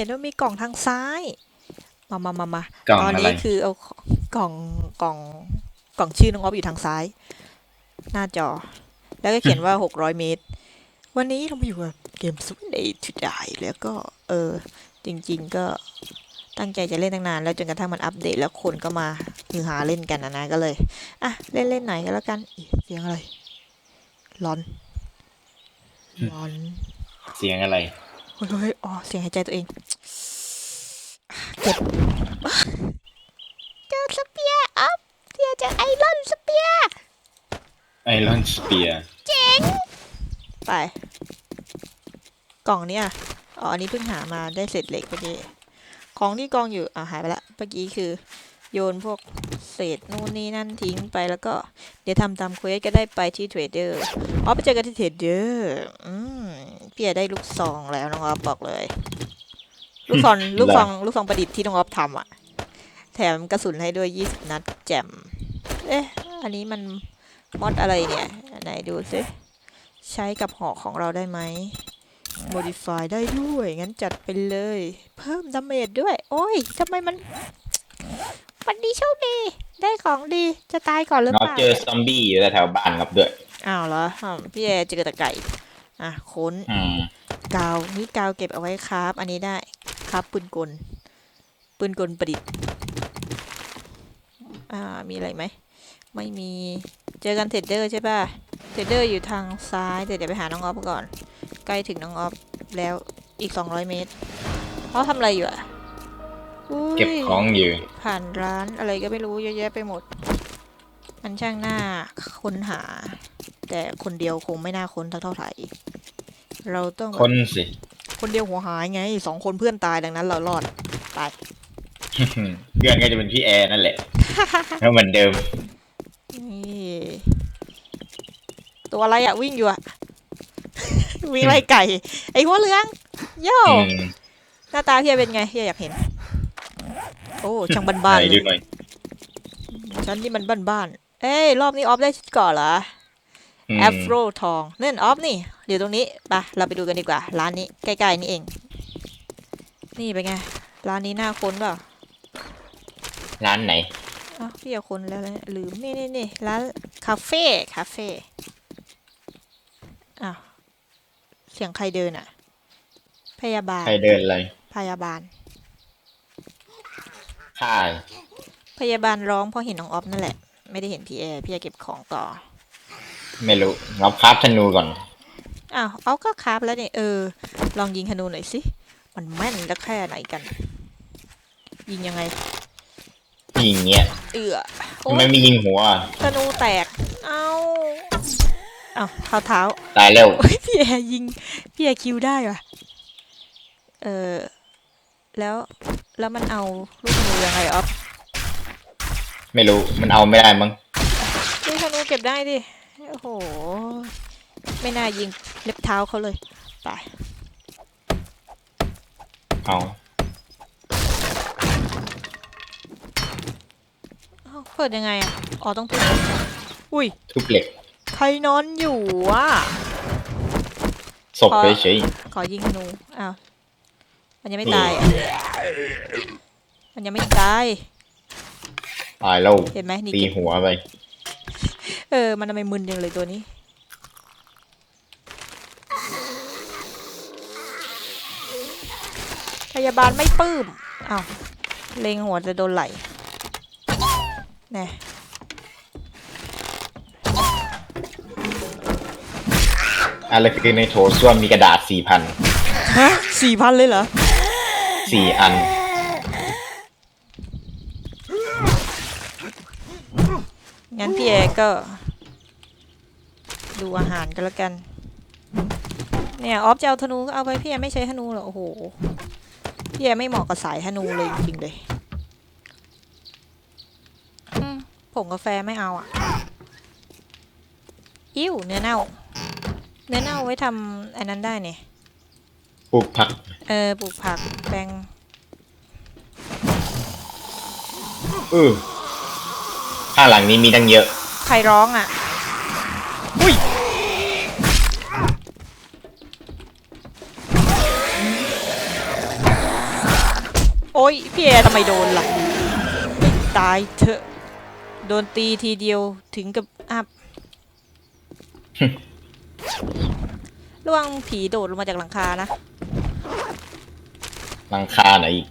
ห็นว่ามีกล่องทางซ้าย มามามามากล่องตอนอะไรนี้คือเอากล่องกล่องกล่องชื่อน้องออฟอยู่ทางซ้าย หน้าจอ แล้วก็เขียนว่า600เมตร วันนี้เรามาอยู่กับเกม Swing Day to Die แล้วก็ เออ จริง ๆ ก็ตั้งใจจะเล่นตั้งนาน แล้วจนกระทั่งมันอัปเดตแล้วคนก็มาฮือหาเล่นกันนะนะก็เลย อะ เล่นเล่นหน่อยก็แล้วกันอีเสียงอะไรร้อนร้อน เสียงอะไรเฮ้ยเฮ้ยอ๋อ เสียงหายใจตัวเองเก็บ เจอสเปียร์อัพเสียเจอไอรอนสเปียร์ไอรอนสเปียร์ไป กล่องเนี้ยอ๋อ อันนี้เพิ่งหามาได้เศษเหล็กพอดีของที่กองอยู่ อ่าหายไปละ เมื่อกี้คือ โยนพวกเศษนู่นนี่นั่นทิ้งไปแล้วก็เดี๋ยวทำตามเควสก็ได้ไปที่เทรดเดอร์อ๋อไปเจอกันที่เทรดเดอร์อืมพี่อยากได้ลูกซองแล้วน้องออฟบอกเลย ลูกซองลูกซองลูกซองประดิษฐ์ที่น้องออฟทำอะ แถมกระสุนให้ด้วย20นัดแจ่มเอ๊ะอันนี้มันมอดอะไรเนี่ย ไหนดูสิใช้กับหอกของเราได้ไหม modify ได้ด้วย งั้นจัดไปเลย เพิ่มดาเมจด้วย โอ้ยทำไมมัน วันนี้โชคดี ได้ของดีจะตายก่อนหรือเราเปล่า เจอซอมบี้อยู่แถวๆบ้านครับด้วยอ้าวเหรออืมพี่แอร์เจอแต่ไก่อะค้นอืมกาวนี่กาวเก็บเอาไว้ครับ อันนี้ได้ครับปืนกล ปืนกลประดิษฐ์อ่ามีอะไรไหม ไม่มีเจอกันเทรดเดอร์ใช่ป่ะเทรดเดอร์อยู่ทางซ้ายแต่เดี๋ยวไปหาน้องออฟก่อน ใกล้ถึงน้องออฟแล้วอีก 200 เมตรเขาทำอะไรอยู่อะอุ้ ยเก็บของอยู่ ผ่านร้านอะไรก็ไม่รู้เยอะแยะไปหมด มันช่างหน้าค้นหา แต่คนเดียวคงไม่น่าค้นเท่าไหร่ เราต้องแบบคนสิ คนเดียวหัวหายไงสองคนเพื่อนตายดังนั้นเรารอดไปเพื่อนก็จะเป็นพี่แอร์นั่นแหละแล้วเหมือนเดิมนี่ตัวอะไรอะวิ่งอยู่อะ วิ่งไล่ไก่ ไอ้หัวเหลืองโย่อืม หน้าตาเฮียเป็นไงเฮียอยากเห็น โอ้ช่างบ้านๆไหนเลดูยหน่อยฉันนี่มันบ้านๆเอ้ยรอบนี้ออฟได้ก่อนเหรออืมแอฟโรทองนั่นออฟนี่อยู่ตรงนี้ไปเราไปดูกันดีกว่า ร้านนี้ใกล้ๆนี่เอง นี่เป็นไงร้านนี้น่าค้นเปล่า ร้านไหน อ้าวพี่เอาคนแล้วนะลืมนี่นี่นี่ร้านคาเฟ่คาเฟ่อ้าวเสียงใครเดินอะพยาบาลใครเดินอะไรพยาบาล ค่ายพยาบาลร้องเพราะเห็นน้องออฟนั่นแหละ ไม่ได้เห็นพี่แอร์พี่แอร์เก็บของต่อ ไม่รู้เราคราฟธนูก่อน อ้าวเอาก็คราบแล้วเนี่ยเออ ลองยิงธนูหน่อยสิ มันแม่นแล้วแค่ไหนกัน ยิงยังไง ยิงเงี้ยเอือโอ้ทำไมยไม่ยิงหัว ธนูแตก เอาเอาเท้าเท้าตายแล้วโอ้ยพี่แอร์ยิง พี่แอร์คิวได้ว่ะ เออ แล้ว แล้วมันเอาลูกธนูยังไงออฟไม่รู้มันเอาไม่ได้มั้งลูกธนูเก็บได้ดิ โอ้โห ไม่น่ายิงเล็บเท้าเขาเลย ไป เอาเอ้าเปิดยังไงอะ อ๋อต้องทุบอุ้ย ทุบเหล็กใครนอนอยู่วะศพเฉยขอยิงธนู อ้าว มันยังไม่ตายอะมันยังไม่ตายๆตายแล้วเห็นไหมนี่ตีเก็บหัวไป เออ มันทำไมมึนจังเลยตัวนี้ พยาบาลไม่ปลื้มอ้าวเลงหัวจะโดนไหลแน่อะไรคือในโถส้วมมีกระดาษสี่พันฮะสี่พันเลยเหรอ สี่อัน งั้นพี่เอก็ ดูอาหารกันแล้วกัน เนี่ยออฟจะเอาธนูก็เอาไปพี่เอไม่ใช้ธนูหรอกโอ้โห พี่เอไม่เหมาะกับสายธนูเลยจริงๆเลยผงกาแฟไม่เอาอะ อิ่วเนื้อเน่า เนื้อเน่าไว้ทำอันนั้นได้เนี่ย ปลูกผัก เออปลูกผักแปลงเออข้างหลังนี้มีตั้งเยอะ ใครร้องอะ อุ้ยอ้ยพี่แอร์ทำไมโดนล่ะไม่ตายเถอะ โดนตีทีเดียวถึงกับอับ ระวังผีโดดลงมาจากหลังคานะ หลังคาไหนอีก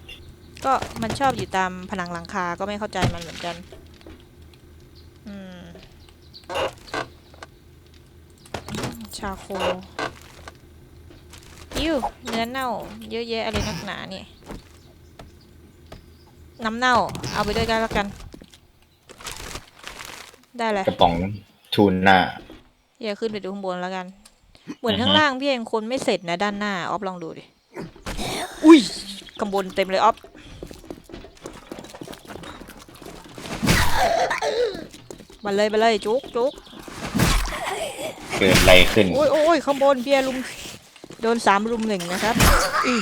ก็มันชอบอยู่ตามผนังหลังคา ก็ไม่เข้าใจมันเหมือนกัน อืม ชาโคอิวเนื้อเน่า เยอะแยะอะไรนักหนาเนี่ย น้ำเน่า เอาไปด้วยกันแล้วกัน ได้เลยกระป๋องทูนหน้าอย่าขึ้นไปดูข้างบนแล้วกัน เหมือนอือฮึข้างล่างพี่เองคนไม่เสร็จนะด้านหน้าออฟลองดูดิ อุ้ยข้างบนเต็มเลยออฟมาเลยมาเลยจุกจุกเกิดอะไรขึ้น โอ้ยโอ้ยข้างบนพี่ลุมโดนสามรุมหนึ่งนะครับอื้อ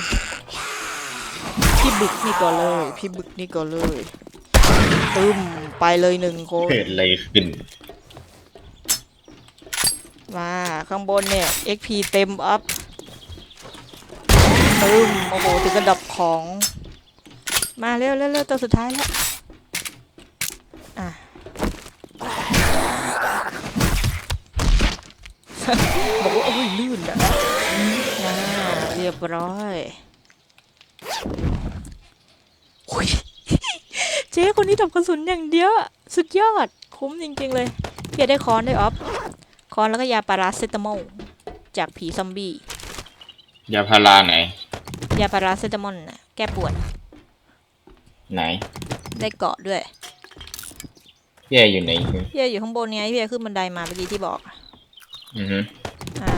พี่บึกนี่ก่อนเลย พี่บึกนี่ก่อนเลยตึมไปเลยหนึ่งคนเกิดอะไรขึ้น มาข้างบนเนี่ย XP เต็มอัพตึมโอ้โหถึงกระดับของ มาเร็วเร็วเร็วตัวสุดท้ายแล้วอะบอกว่าโอ้ยลื่นอะอ่าเรียบร้อยโอ้ยเจ๊คนนี้ทำกระสุนอย่างเดียว สุดยอด คุ้มจริง ๆ เลยเพียได้คอนได้ออฟ คอนแล้วก็ยาปาราเซตามอลจากผีซอมบี้ ยาพาราไหน ยาปาราเซตามอลน่ะแก้ปวด ไหนได้เกาะด้วยพี่แอร์อยู่ไหนพี่เออยู่ข้างบนไงพี่เอขึ้นบันไดมาเมื่อกี้ที่บอก อือฮึอ่า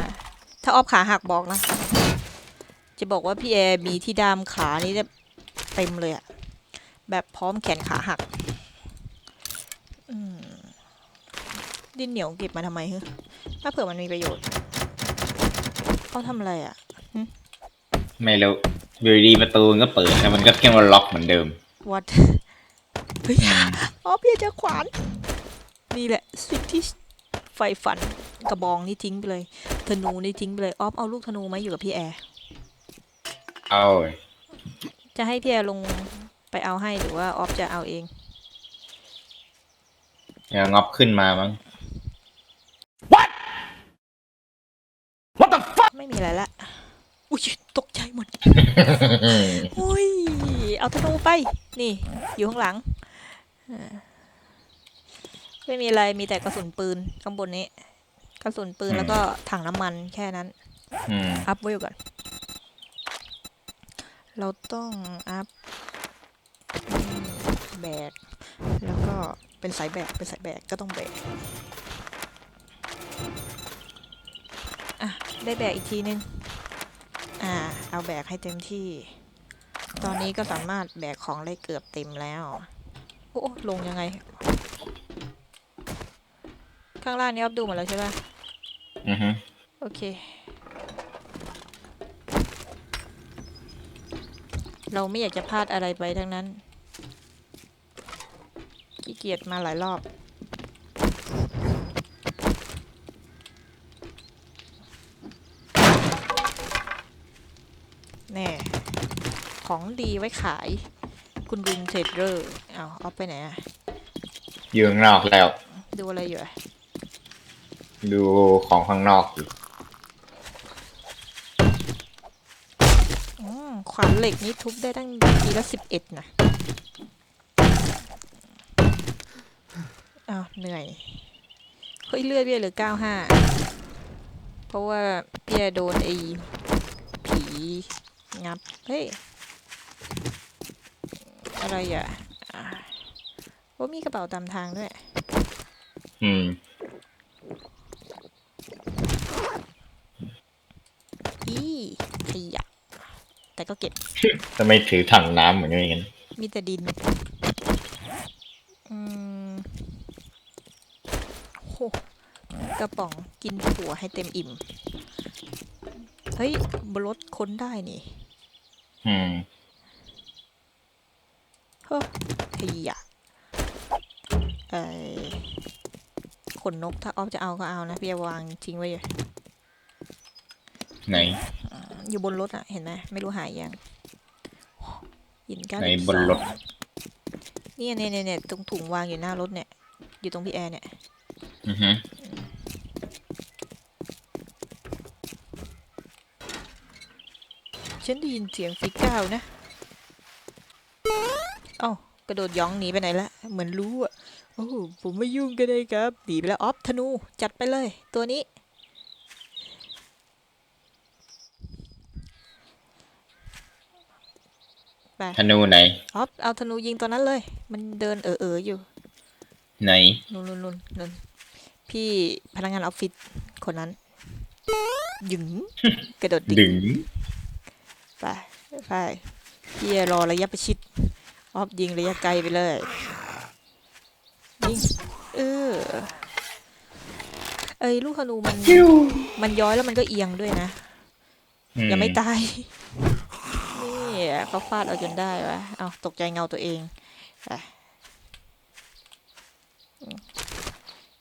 ถ้าออฟขาหักบอกนะ จะบอกว่าพี่แอมีที่ดามขานี่จะเต็มเลยอะแบบพร้อมแขนขาหักอืมดินเหนียวเก็บมาทำไมฮึ ถ้าเผื่อมันมีประโยชน์เขาทำอะไรอะไม่แล้วอยู่ดีๆประตูมันก็เปิดแล้วมันก็แค่มาล็อกเหมือนเดิม วัดเฮ้ยอ๋อพี่เจะขวานนี่แหละสิ่งที่ไฟฝันกระบองนี่ทิ้งไปเลยธนูนี่ทิ้งไปเลยออฟเอาลูกธนูไหมาอยู่กับพี่แอร์เอาจะให้พี่แอร์ลงไปเอาให้หรือว่าออฟจะเอาเองอย่างับขึ้นมามั้ง ไม่มีอะไรละอุ้ยตกใจหมดอุ้ยเอาธนูไปนี่ อยู่ข้างหลังอ่าไม่มีอะไรมีแต่กระสุนปืนข้างบนนี้ กระสุนปืนอืมแล้วก็ถังน้ำมันแค่นั้นอืมอัพไว้ก่อน เราต้องอัพอืมแบกแล้วก็เป็นสายแบกเป็นสายแบกก็ต้องแบกอะ ได้แบกอีกทีนึง อ่า เอาแบกให้เต็มที่ ตอนนี้ก็สามารถแบกของได้เกือบเต็มแล้ว โอ้ลงยังไง ข้างล่างนี้อัพดูหมดแล้วใช่ปะอือฮึโอเค เราไม่อยากจะพลาดอะไรไปทั้งนั้นขี้เกียจมาหลายรอบ แน่ ของดีไว้ขาย คุณลุงเทรดเดอร์เอาเอาไปไหนอะอยู่ข้างนอกแล้ว ดูอะไรอยู่อะดูของข้างนอกอยู่อืมขวานเหล็กนี้ทุบได้ตั้งทีละสิบเอ็ดนะอ้าวเหนื่อย เฮ้ยเลือดเบี้ยเหลือเก้าห้าเพราะว่าเบี้ยโดนไอ้ผี งับ เฮ้ย อะไรอะอ่าโอ้มีกระเป๋าตามทางด้วย อืมอีขยะแต่ก็เก็บจะไม่ถือถังน้ำเหมือนกันอย่างนั้นมีแต่ดิน อืมโหกระป๋องกินถั่วให้เต็มอิ่ม เฮ้ยบนรถค้นได้นี่ อืมเฮ้ยขยะเอ่อขนนกถ้าออฟจะเอาก็เอานะพี่จะวางทิ้งไว้อยู่ไหน อยู่บนรถอะเห็นไหมไม่รู้หายยังหินเก้าในสิบนรถเนี่ยเนี่ยเนี่ยเนี่ยตรงถุงวางอยู่หน้ารถเนี่ย อยู่ตรงพี่แอร์เนี่ย อือฮึ ฉันได้ยินเสียงฝีก้าวนะเอ้ากระโดดย่องหนีไปไหนละ เหมือนรู้อะ โอ้โหผมไม่ยุ่งก็ได้ครับ หนีไปแล้วออฟธนู จัดไปเลย ตัวนี้ ไป ธนูไหน ออฟเอาธนูยิงตัวนั้นเลย มันเดินเออเออๆอยู่ ไหนนู่นนู่นนู่นนู่นพี่พนักงานออฟฟิศคนนั้น หยึงกระโดดดึง ไปไปพี่รอระยะประชิดออฟยิงระยะไกลไปเลยยิงเออเอ้ยลูกธนูมันมันย้อยแล้วมันก็เอียงด้วยนะยังไม่ตาย นี่เขาฟาดเอาจนได้วะเอาตกใจเงาตัวเองไปอืม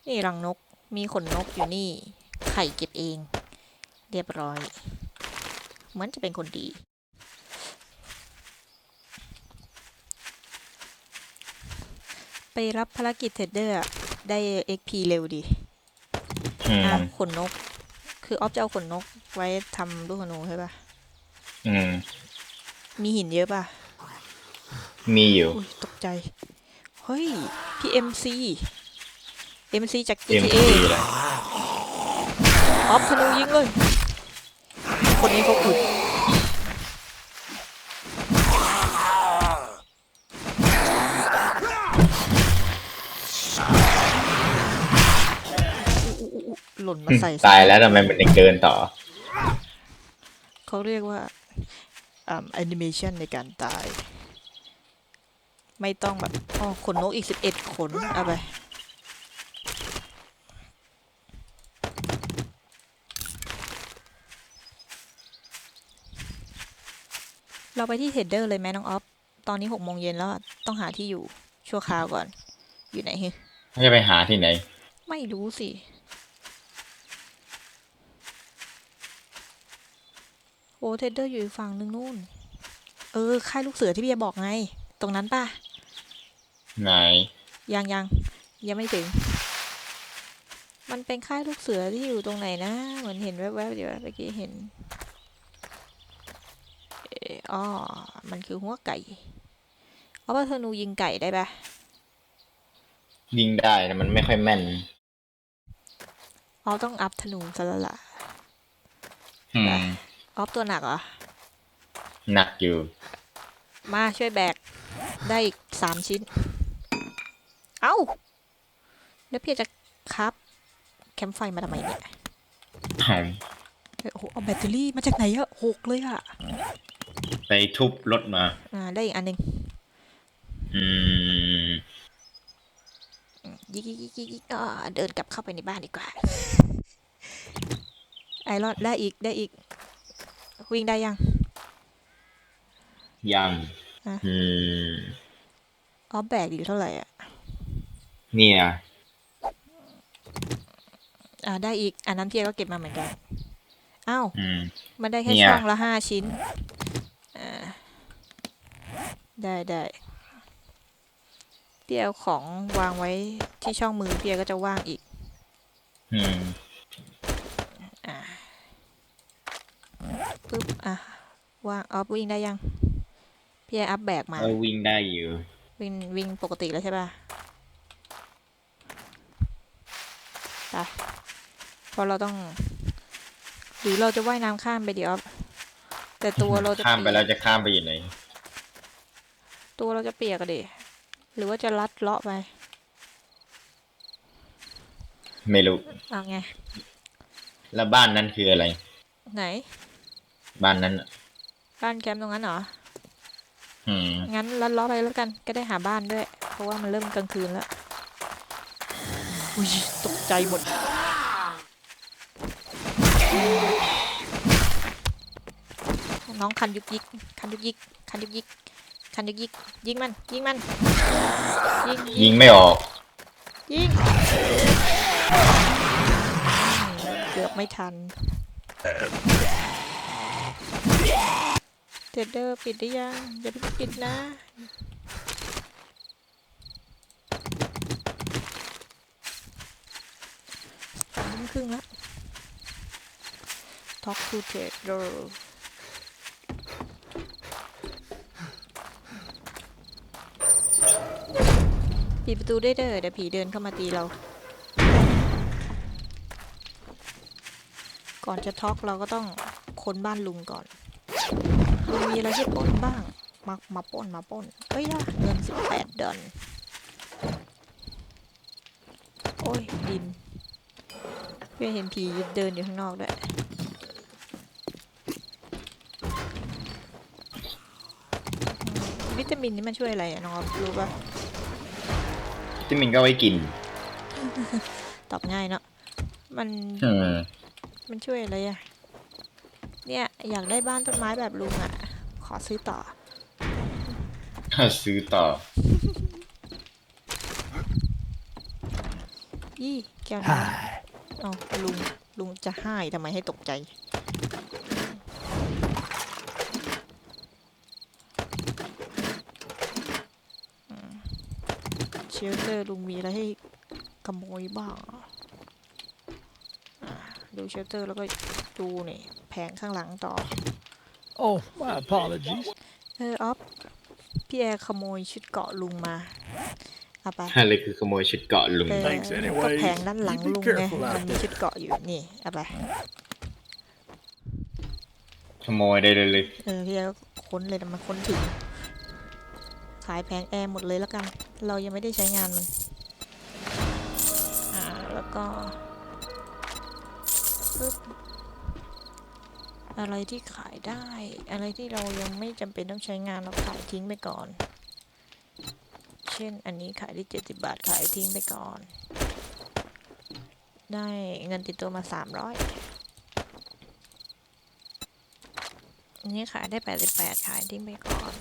นี่รังนกมีขนนกอยู่นี่ ไข่เก็บเอง เรียบร้อย เหมือนจะเป็นคนดี ไปรับภารกิจเทรดเดอร์อะได้ XP เร็วดีอืมอะขนนก คือออฟจะเอาขนนกไว้ทำลูกธนูใช่ปะอืมมีหินเยอะป่ะมีอยู่ อุ้ยตกใจ เฮ้ย พี่ MC MC จากเอ็ม GTA ซีแหละออฟธนูยิงเลย คนนี้เขาอึด หล่นมาใส่ตายแล้วทำไมมันยังเดินต่อ เขาเรียกว่าอ่าแอนิเมชันในการตาย ไม่ต้องแบบอ๋อขนนกอีกสิบเอ็ดขนเอาไปเราไปที่เฮดเดอร์เลยไหมน้องออฟ ตอนนี้หกโมงเย็นแล้วอะต้องหาที่อยู่ชั่วคราวก่อน อยู่ไหนฮึจะไปหาที่ไหน ไม่รู้สิ โอ้ เทดเดอร์อยู่อีกฝั่งนึงนู่น เออ ค่ายลูกเสือที่พี่จะบอกไง ตรงนั้นป่ะ ไหน ยังยังยังไม่ถึง มันเป็นค่ายลูกเสือที่อยู่ตรงไหนนะ เหมือนเห็นแวบๆเดี๋ยวเมื่อกี้เห็นเอออ๋อ มันคือหัวไก่เอาว่าธนูยิงไก่ได้ปะยิงได้แต่มันไม่ค่อยแม่น อ๋อ ต้องอัพธนูซะแล้วล่ะอืม ออฟตัวหนักเหรอ หนักอยู่ มาช่วยแบก ได้อีกสามชิ้น เอ้า แล้วพี่จะครับ แคมป์ไฟมาทำไมเนี่ยเฮ้ยโอ้โหเอาแบตเตอรี่มาจากไหนอะหกเลยอะไปทุบรถมา อ่า ได้อีกอันหนึ่งอืมยิกยิกยิกยิกยิกอ่าเดินกลับเข้าไปในบ้านดีกว่า ไอรอนได้อีกได้อีก วิ่งได้ยัง ยังอะ อืมออฟแบกอยู่เท่าไหร่อะ เนี่ยอ่าได้อีก อันนั้นพี่ก็เก็บมาเหมือนกัน อ้าว อืม มันได้แค่เนี่ย ช่องละห้าชิ้น อ่า ได้ได้พี่เอาของวางไว้ที่ช่องมือพี่ก็จะว่างอีก อืม ปึ๊บ อะวางออฟวิ่งได้ยัง พี่อัพแบกมาเออวิ่งได้อยู่วิ่งวิ่งปกติแล้วใช่ป่ะไปเพราะเราต้อง หรือเราจะว่ายน้ำข้ามไปดีออฟแต่ตัวเราจะข้ามไปเปียกแล้วจะข้ามไปอยู่ไหน ตัวเราจะเปียกอะดิหรือว่าจะลัดเลาะไป ไม่รู้เอาไง แล้วบ้านนั้นคืออะไร ไหน บ้านนั้นน่ะบ้านแคมป์ตรงนั้นเหรอ อืมงั้นลัดเลาะไปแล้วกัน ก็ได้หาบ้านด้วย เพราะว่ามันเริ่มกลางคืนแล้ว อุ้ยตกใจหมด น้องคันยุกยิก คันยุกยิก คันยุกยิก คันยุกยิก ยิงมัน ยิงมัน ยิง ยิงไม่ออก ยิง เกือบไม่ทัน เทร็จเด้อปิดได้ยังอย่าเพิ่งปิดนะ สามทุ่มครึ่งแล้ว Talk to trader ปิดประตูได้เด้อเดี๋ยวผีเดินเข้ามาตีเรา ก่อนจะท็อกเราก็ต้อง ค้นบ้านลุงก่อนลุงมีอะไรที่ปล้นบ้าง มามาปล้นมาปล้นเอ้ยอะเงินสิบแปดดอลโอ้ยดินเพื่อนเห็นผีเดินอยู่ข้างนอกด้วยอืมวิตามินนี่มันช่วยอะไรอะน้องอ๊อฟรู้ปะที่มินก็ไว้กิน ตอบง่ายเนาะมัน เออ มันช่วยอะไรอะ เนี่ย อยากได้บ้านต้นไม้แบบลุงอะขอซื้อต่อซื้อต่อ ยี่แก้วน้ำเอาลุงลุงจะให้ทำไมให้ตกใจ เชลเตอร์ลุงมีอะไรให้ขโมยบ้างอะอะดูเชลเตอร์แล้วก็ดูนี่แผ งข้างหลังต่อ Oh, my apologies. เออออฟพี่แอร์ขโมยชุดเกาะลุงมาเอาไป อะไรคือขโมยชุดเกาะลุง เออ Thanks ก็ anyway. แผงด้านหลัง You be ลุงไง careful out มันมี there. ชุดเกาะอยู่นี่เอาไปขโมยได้เลยเลยเออพี่แอร์ก็ค้นเลยแต่มันค้นถึง ขายแผงแอร์หมดเลยแล้วกัน เรายังไม่ได้ใช้งานมัน อ่าแล้วก็ปึ๊บ อะไรที่ขายได้ อะไรที่เรายังไม่จำเป็นต้องใช้งานเราขายทิ้งไปก่อน เช่นอันนี้ขายได้เจ็ดสิบาทขายทิ้งไปก่อน ได้เงินติดตัวมาสามร้อยอันนี้ขายได้แปดสิบแปดขายทิ้งไปก่อน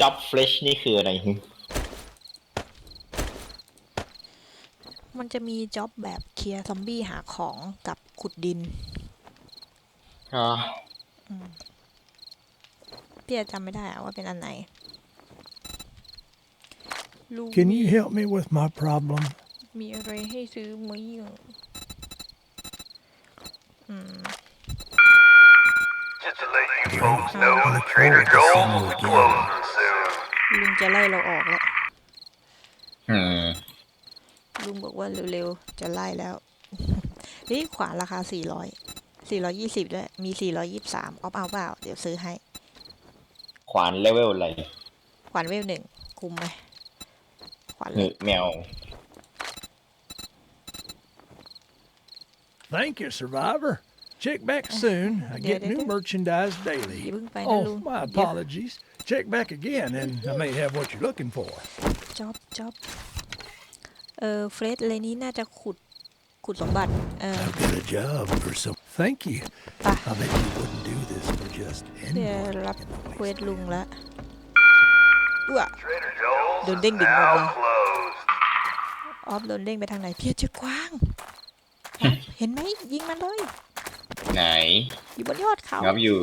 จ็อบเฟรชนี่คืออะไรฮึมันจะมีจ็อบแบบเคลียร์ซอมบี้หาของกับขุดดิน อ๋อพี่อาจำไม่ได้อะว่าเป็นอันไหนลูก Can you help me with my problem? มีอะไรให้ซื้อไหมอะอืม Just to let you folks know, the Trader Joel's is closing soon. ลุงจะไล่เราออกแล้ว อืม ลุงบอกว่าเร็วๆ จะไล่แล้วนี่ขวานราคา400 420ด้วยมี 423ออฟเอาเปล่า เดี๋ยวซื้อให้ ขวานเลเวลอะไรขวานเวลหนึ่งคุมไหมขวานหเล็นึกแมว Thank you, survivor. Check back soon. I get new merchandise อย่า daily. เพิ่งไปนะลุ Oh, ง my เดี๋ยว apologies. Check back again, and I may have what you're looking for. จ็อบจ็อบเออเฟรดเลยนี้น่าจะขุด ขุดสมบัติเออ I've got a job for some. Thank you. ไป I bet you wouldn't do this for just เดี๋ยว anyone. รับ in the เควส waste. ลุงแล้วอ้ว Trader Joel's Đừng is đinh đỉnh now vào. closed. ออฟโดนเด้งไปทางไหนเพียเจอกวางออฟเห็นไหมยิงมันเลย ไหนอยู่บนยอดเขางับอยู่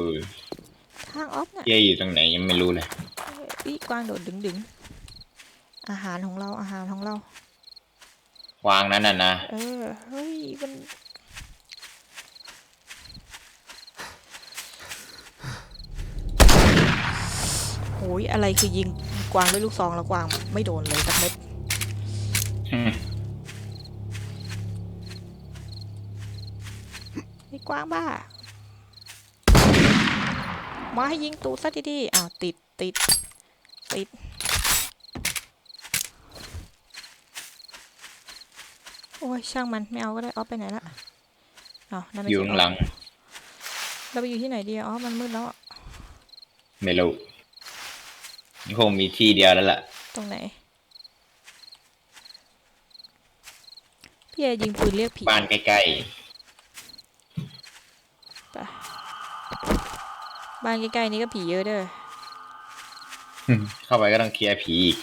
ข้างออฟน่ะ เย่อยู่ตรงไหนยังไม่รู้เลย อีกวางโดดดึงดึงอาหารของเราอาหารของเรา วางนั้นน่ะนะ เออ เฮ้ย มัน โอ้ย อะไรคือยิงกวางด้วยลูกซองแล้วกวางไม่โดนเลยสักเม็ดอืมไอ้กวางบ้า มาให้ยิงตูดซะดีๆอ้าวติดติดติด โอ้ยช่างมันไม่เอาก็ได้ออฟไปไหนละอ้าวนั่นไม่อยู่ใช่ข้างหลัง เราไปอยู่ที่ไหนดีอะอ๋อมันมืดแล้วอะไม่รู้คงมีที่เดียวแล้วล่ะ ตรงไหน พี่เอยิงปืนเรียกผีบ้านใกล้ไปบ้านใกล้ๆนี้ก็ผีเยอะเด้อ ๆ เข้าไปก็ต้องเคลียร์ผีอีก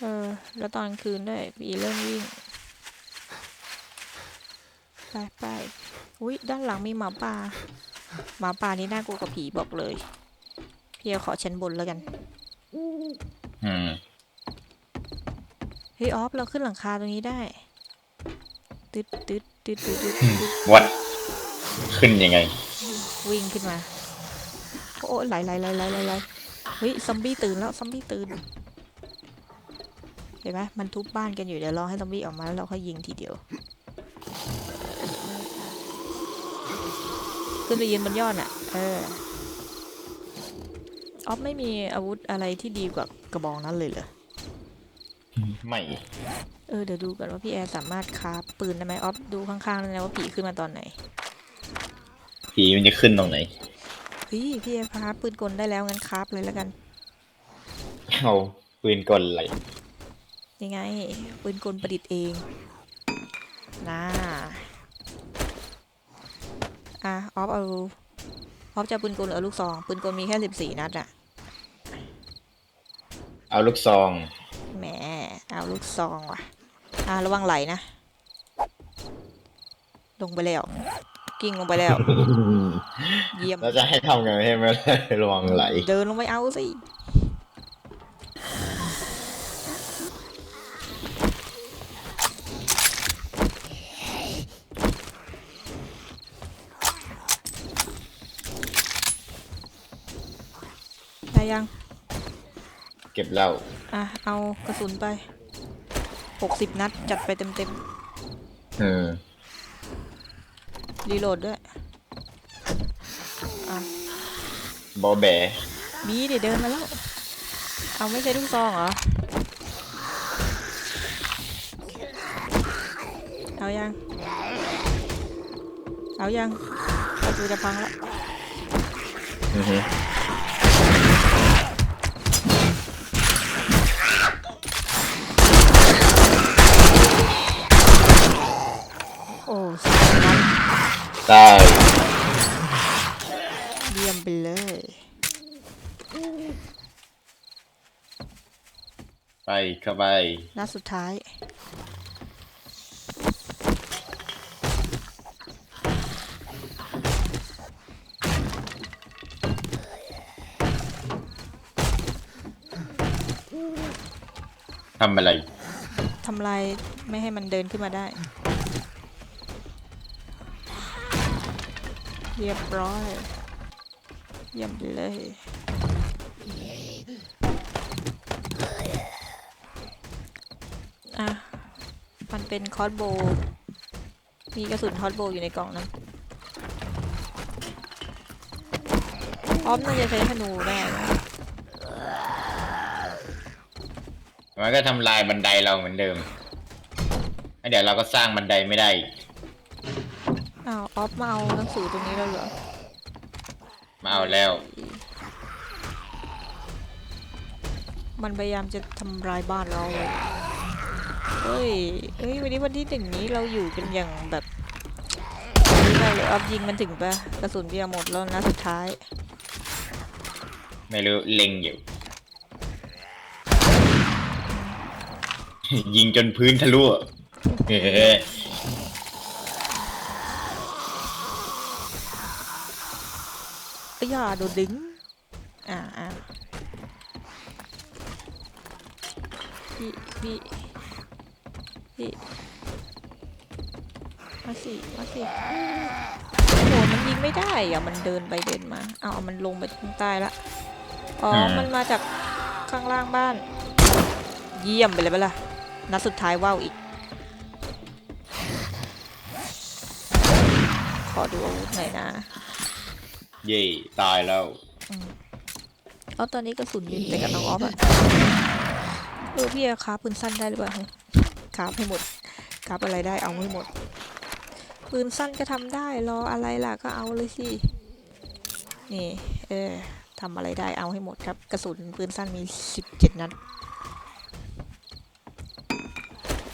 เออ แล้วตอนกลางคืนด้วยผีเริ่มวิ่ง ไปไปอุ้ยด้านหลังมีหมาป่า หมาป่านี่น่ากลัวกว่าผีบอกเลย พี่เอาขอชั้นบนแล้วกัน อืมเฮ้ยออฟเราขึ้นหลังคาตรงนี้ได้ตึ๊ดตึ๊ดตึ๊ดตึ๊ดตึ๊ดอืมตึ๊ดวัด ขึ้นยังไง วิ่งขึ้นมา โอ้ไหลไหลไหลไหลไหลไหลเฮ้ยซอมบี้ตื่นแล้วซอมบี้ตื่น เห็นไหมมันทุบบ้านกันอยู่เดี๋ยวรอให้ซอมบี้ออกมาแล้วเราค่อยยิงทีเดียว ขึ้นไปยืนบนยอดน่ะ เออ ออฟไม่มีอาวุธอะไรที่ดีกว่ากระบองนั้นเลยเหรอ ไม่ เออเดี๋ยวดูก่อนว่าพี่แอร์สามารถคราฟปืนได้ไหมออฟดูข้างๆเลยนะว่าผีขึ้นมาตอนไหนผีมันจะขึ้นตรงไหนเฮ้ยพี่แอร์คราฟปืนกลได้แล้วงั้นคราฟเลยแล้วกัน เอาปืนกลอะไรยังไงปืนกลประดิษฐ์เองนะ อะออฟเอาออฟจะเอาปืนกลหรือเอาลูกซองปืนกลมีแค่สิบสี่นัดอะเอาลูกซองแหมเอาลูกซองว่ะ อะระวังไหลนะ ลงไปแล้ว กิ้งลงไปแล้ว เยี่ยม เราจะให้ทำกันให้ไหมระวังไหล เดินลงไปเอาสิ ได้ยัง เก็บเหล้าอะเอากระสุนไปหกสิบนัดจัดไปเต็มเออๆรีโหลดด้วยอะบอแบบีเดี๋ยวเดินมาแล้ว เอาไม่ใช่ลูกซองเหรอ เอายัง เอายังประตูจะพังแล้วอือฮึ โอ้สามนัด ได้เยี่ยมไปเลยไปเข้าไปนัดสุดท้าย ทำอะไร ทำลายไม่ให้มันเดินขึ้นมาได้ เรียบร้อยเยี่ยมเลยอะมันเป็นคอร์สโบ มีกระสุนคอร์สโบอยู่ในกล่องนั้นพร้อมน่าจะใช้ธนูแน่มันก็ทำลายบันไดเราเหมือนเดิมแล้วเดี๋ยวเราก็สร้างบันไดไม่ได้อีก อ้าวออฟมาเอาหนังสือตรงนี้แล้วเหรอมาเอาแล้ว มันพยายามจะทำลายบ้านเราเลยเฮ้ยเฮ้ยวันนี้วันที่หนึ่งนี้เราอยู่กันอย่างแบบนี่เลยออฟยิงมันถึงปะกระสุนเบียร์หมดแล้วนะสุดท้าย ไม่รู้เล็งอยู่ ยิงจนพื้นทะลุอะเฮ้ย เอ้ยอย่า โดนดึง อ่าอ่าพี่พี่พี่มาสิมาสิโอ้โหมันยิงไม่ได้อะมันเดินไปเดินมา เอาเอามันลงไปข้างใต้ละ อ๋อ มันมาจากข้างล่างบ้าน เยี่ยมไปเลยปะล่ะนัดสุดท้ายว่าวอีก ขอดูอาวุธหน่อยนะ เย่ตายแล้ว เอาตอนนี้กระสุนอยู่แต่กับน้องออฟอะเออพี่อะคราฟปืนสั้นได้หรือเปล่าฮะคราฟให้หมดคราฟอะไรได้เอาให้หมด ปืนสั้นก็ทำได้รออะไรล่ะก็เอาเลยสิ นี่ เออทำอะไรได้เอาให้หมดครับ กระสุนปืนสั้นมีสิบเจ็ดนัด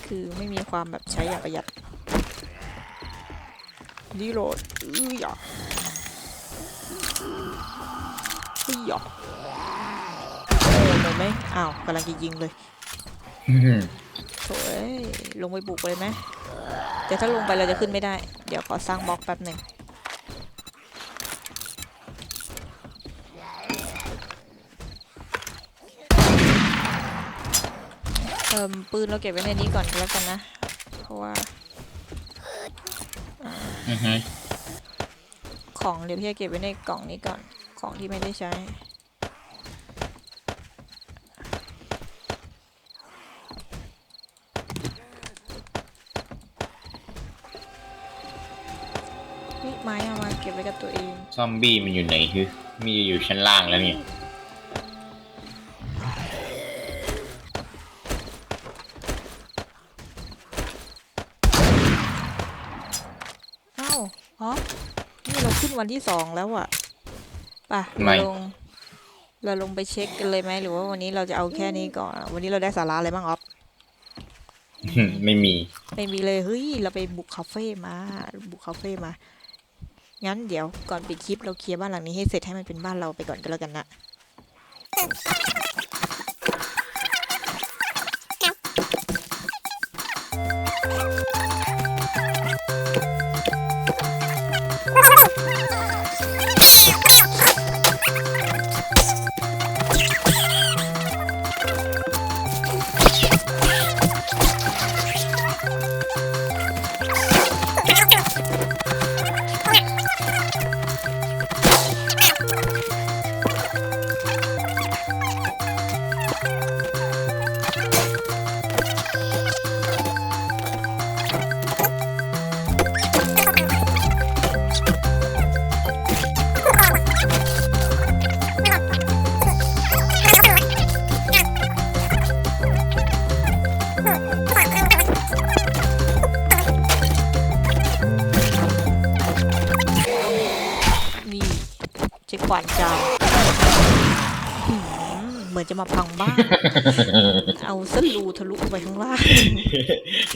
คือไม่มีความแบบใช้อย่างประหยัดรีโหลดอื้อหยอ เฮ้ยหยอกเออเลยไหมอ้าวกำลังจะยิงเลยโอ้ยลงไปบุกเลยไหมแต่ถ้าลงไปเราจะขึ้นไม่ได้ เดี๋ยวขอสร้างบล็อกแป๊บหนึ่งเออปืนเราเก็บไว้ในนี้ก่อนแล้วกันนะ เพราะว่า อือฮึ ของเดี๋ยวพี่จะเก็บไว้ในกล่องนี้ก่อน ของที่ไม่ได้ใช้เฮ้ยไม้เอามาเก็บไว้กับตัวเอง ซอมบี้มันอยู่ไหนคือมีอยู่ชั้นล่างแล้วนี่เอ้า อ๋อนี่เรา ขึ้นวันที่สองแล้วอะป่ะไม่เราลง เราลงไปเช็คกันเลยไหมหรือว่าวันนี้เราจะเอาแค่นี้ก่อนอะวันนี้เราได้สาระอะไรบ้างออฟไม่มี ไม่มีเลยเฮ้ยเราไปบุกคาเฟ่มาบุกคาเฟ่มา งั้นเดี๋ยวก่อนปิดคลิปเราเคลียร์บ้านหลังนี้ให้เสร็จให้มันเป็นบ้านเราไปก่อนก็แล้วกันนะ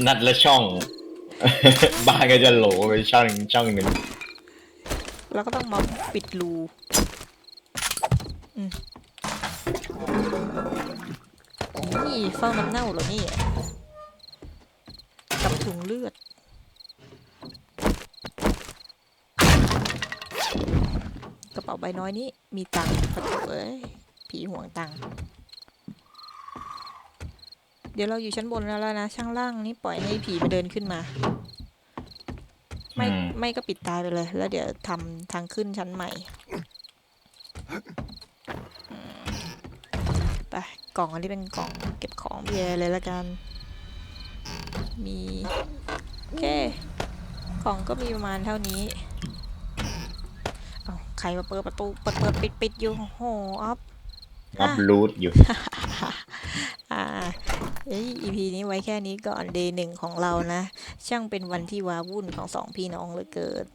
นัดละช่อง บ้านก็จะโหลไปช่องช่องหนึ่งแล้วก็ต้องมาปิดรูอืมนี่เฝ้าน้ำเน่าเหรอนี่กับถุงเลือด กระเป๋าใบน้อยนี้มีตังค์ปะโถเอ้ยผีห่วงตังค์ ดี๋ยวเราอยู่ชั้นบนแล้วนะช่างล่างนี่ปล่อยให้ผีมาเดินขึ้นมา ไม่อืมไม่ก็ปิดตายไปเลย แล้วเดี๋ยวทำทางขึ้นชั้นใหม่อืมไปกล่องอันนี้เป็นกล่องเก็บของเบียร์เลยละกัน มีโอเคของก็มีประมาณเท่านี้เอาใครมาเปิดประตูเปิดเปิดปิดปิดอยู่โอ้โหออฟรับรูทอยู่อ่า เอ้ย EP นี้ไว้แค่นี้ก่อน day หนึ่งของเรานะ ช่างเป็นวันที่ว้าวุ่นของสองพี่น้องเหลือเกิน